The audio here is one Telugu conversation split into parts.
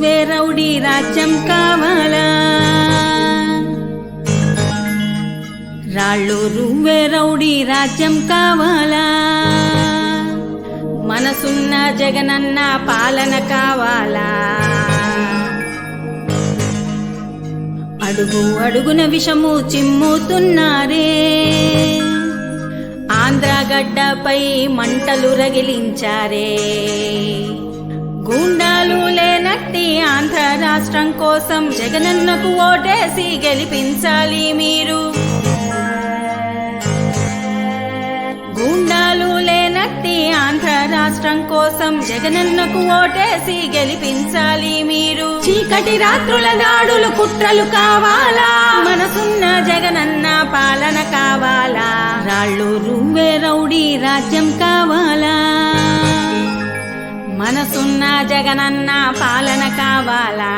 వేరౌడి రౌడీ రాజ్యం కావాలా? రాళ్ళు వేరౌడి రౌడీ రాజ్యం కావాలా? మనసున్న జగనన్న పాలన కావాలా? అడుగు అడుగున విషము చిమ్ముతున్నారే? ఆంధ్రగడ్డపై మంటలు రగిలించారే? గూండాలు లేనట్టి ఆంధ్ర రాష్ట్రం కోసం జగనన్నకు ఓటేసి గెలిపించాలి మీరు. గూండాలు లేనట్టి ఆంధ్ర రాష్ట్రం కోసం జగనన్నకు ఓటేసి గెలిపించాలి మీరు. చీకటి రాత్రుల దాడులు కుట్రలు కావాలా? మనసున్న జగనన్న పాలన కావాలా? రాళ్ళు రువ్వే రౌడీ రాజ్యం కావాలా? మనసున్న జగనన్న పాలన కావాలా?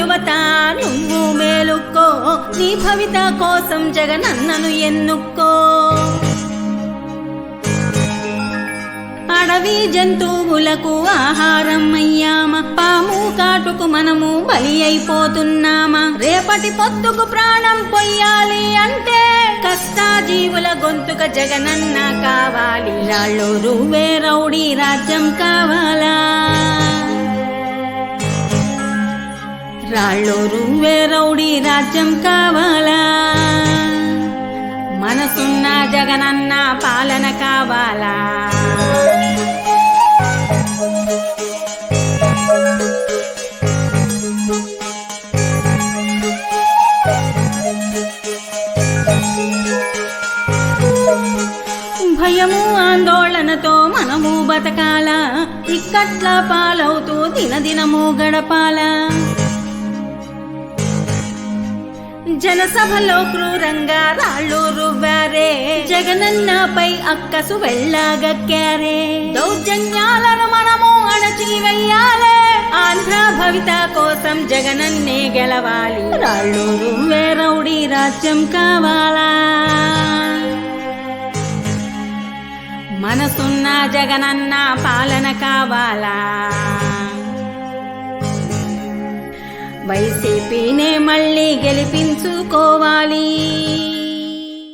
యువత నువ్వు మేలుకో నీ భవిత కోసం జగనన్నను ఎన్నుకో అడవి జంతువులకు ఆహారం అయ్యామా. పాము కాటుకు మనము బలి అయిపోతున్నామా. రేపటి పొత్తుకు ప్రాణం పొయ్యాలి అంటే కష్టాజీవుల గొంతుక జగనన్న కావాలి. రాళ్ళు రువ్వే రౌడీ రాజ్యం కావాలా. రాళ్ళు రువ్వే రౌడీ రాజ్యం కావాలా. మనసున్న జగనన్న పాలన కావాలా. భయము ఆందోళనతో మనము బతకాల. ఇక్కట్ల పాలవుతూ దినదినము గడపాల. జనసభలో క్రూరంగా రాళ్ళు రువ్వారే జగనన్నపై అక్కసు వెళ్ళగక్కారే. దౌర్జన్యాలను మనము అణచి వెయ్యాలే ఆంధ్ర భవిత కోసం జగనన్నే గెలవాలి. రాళ్ళు రువ్వే రౌడీ రాజ్యం కావాలా? మనసున్న జగనన్న పాలన కావాలా? వైసీపీనే మళ్ళీ గెలిపించుకోవాలి.